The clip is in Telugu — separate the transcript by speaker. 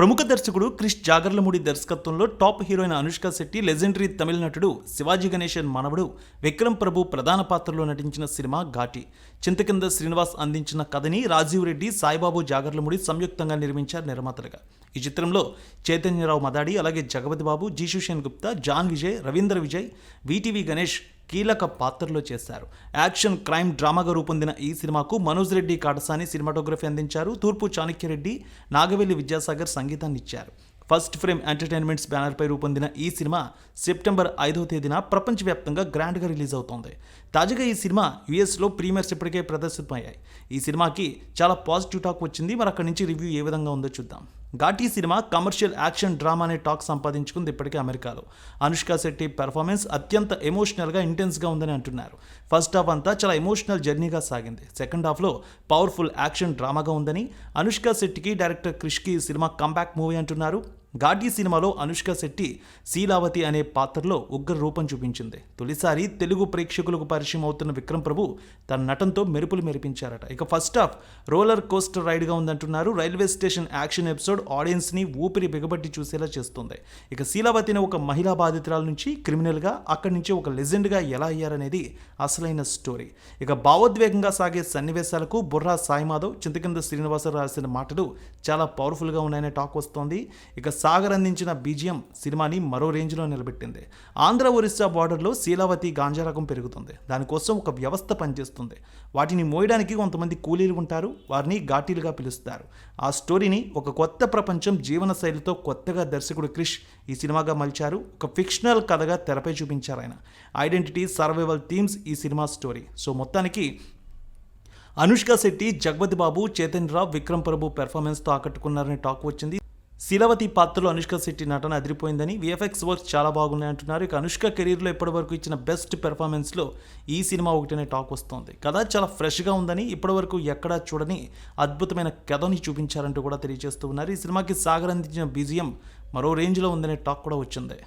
Speaker 1: ప్రముఖ దర్శకుడు క్రిష్ జాగర్లమూడి దర్శకత్వంలో top heroine Anushka Shetty legendary Tamil నటుడు శివాజీ గణేశన్ మనవడు విక్రమ్ ప్రభు ప్రధాన పాత్రలో నటించిన సినిమా ఘాటి. చింతకింద శ్రీనివాస్ అందించిన కథని రాజీవ్ రెడ్డి సాయిబాబు జాగర్లమూడి సంయుక్తంగా నిర్మించారు నిర్మాతలుగా. ఈ చిత్రంలో చైతన్యరావు మదాడి అలాగే జగపతి బాబు జీషుషేన్ గుప్తా జాన్ విజయ్ రవీంద్ర విజయ్ విటివి గణేష్ కీలక పాత్రలో చేశారు. యాక్షన్ క్రైమ్ డ్రామాగా రూపొందిన ఈ సినిమాకు మనోజ్ రెడ్డి కాటసాని సినిమాటోగ్రఫీ అందించారు. తూర్పు చాణక్యరెడ్డి నాగవెల్లి విద్యాసాగర్ సంగీతాన్ని ఇచ్చారు ఫస్ట్ ఫ్రేమ్ ఎంటర్టైన్మెంట్స్ బ్యానర్పై రూపొందిన ఈ సినిమా సెప్టెంబర్ ఐదవ తేదీన ప్రపంచవ్యాప్తంగా గ్రాండ్గా రిలీజ్ అవుతోంది తాజాగా ఈ సినిమా యుఎస్లో ప్రీమియర్స్ ఇప్పటికే ప్రదర్శితమయ్యాయి. ఈ సినిమాకి చాలా పాజిటివ్ టాక్ వచ్చింది. మరి అక్కడి నుంచి రివ్యూ ఏ విధంగా ఉందో చూద్దాం. Ghaati cinema commercial action drama అనే టాక్ సంపాదించుకుంది ఇప్పటికే అమెరికాలో. అనుష్క శెట్టి పెర్ఫార్మెన్స్ అత్యంత ఎమోషనల్గా ఇంటెన్స్గా ఉందని అంటున్నారు. ఫస్ట్ హాఫ్ అంతా చాలా ఎమోషనల్ జర్నీగా సాగింది. సెకండ్ హాఫ్లో పవర్ఫుల్ యాక్షన్ డ్రామాగా ఉందని అనుష్క శెట్టికి డైరెక్టర్ క్రిష్కి సినిమా కంబ్యాక్ మూవీ అంటున్నారు. ఘాటీ సినిమాలో అనుష్క శెట్టి శీలావతి అనే పాత్రలో ఉగ్ర రూపం చూపించింది. తొలిసారి తెలుగు ప్రేక్షకులకు పరిచయం అవుతున్న విక్రమ్ ప్రభు తన నటనతో మెరుపులు మెరిపించారట. ఇక ఫస్ట్ హాఫ్ రోలర్ కోస్టర్ రైడ్గా ఉందంటున్నారు. రైల్వే స్టేషన్ యాక్షన్ ఎపిసోడ్ ఆడియన్స్ని ఊపిరి బిగబట్టి చూసేలా చేస్తుంది. ఇక శీలావతిని ఒక మహిళా బాధితురాల నుంచి క్రిమినల్గా అక్కడి నుంచి ఒక లెజెండ్గా ఎలా అయ్యారనేది అసలైన స్టోరీ. ఇక భావోద్వేగంగా సాగే సన్నివేశాలకు బుర్రా సాయిమాధవ్ చింతకింద శ్రీనివాసరావు రాసిన మాటలు చాలా పవర్ఫుల్గా ఉన్నాయనే టాక్ వస్తోంది. ఇక సాగర్ అందించిన బీజియం సినిమాని మరో రేంజ్లో నిలబెట్టింది. ఆంధ్ర ఒరిస్సా బార్డర్లో శీలావతి గాంజా రకం పెరుగుతుంది. దానికోసం ఒక వ్యవస్థ పనిచేస్తుంది. వాటిని మోయడానికి కొంతమంది కూలీలు ఉంటారు. వారిని ఘాటీలుగా పిలుస్తారు. ఆ స్టోరీని ఒక కొత్త ప్రపంచం జీవన శైలితో కొత్తగా దర్శకుడు క్రిష్ ఈ సినిమాగా మలిచారు. ఒక ఫిక్షనల్ కథగా తెరపై చూపించారు ఆయన. ఐడెంటిటీ సర్వైవల్ థీమ్స్ ఈ సినిమా స్టోరీ. సో మొత్తానికి అనుష్క శెట్టి జగపతి బాబు చైతన్య రావు విక్రమ్ ప్రభు పెర్ఫార్మెన్స్తో ఆకట్టుకున్నారని టాక్ వచ్చింది. శిలవతి పాత్రలో అనుష్క శెట్టి నటన అదిరిపోయిందని విఎఫ్ఎక్స్ వర్క్స్ చాలా బాగున్నాయి అంటున్నారు. ఇక అనుష్క కెరీర్లో ఇప్పటివరకు ఇచ్చిన బెస్ట్ పెర్ఫార్మెన్స్లో ఈ సినిమా ఒకటనే టాక్ వస్తోంది. కథ చాలా ఫ్రెష్గా ఉందని ఇప్పటివరకు ఎక్కడా చూడని అద్భుతమైన కథని చూపించారంటూ కూడా తెలియజేస్తూ ఉన్నారు. ఈ సినిమాకి సాగర్ అందించిన బీజియం మరో రేంజ్లో ఉందనే టాక్ కూడా వచ్చింది.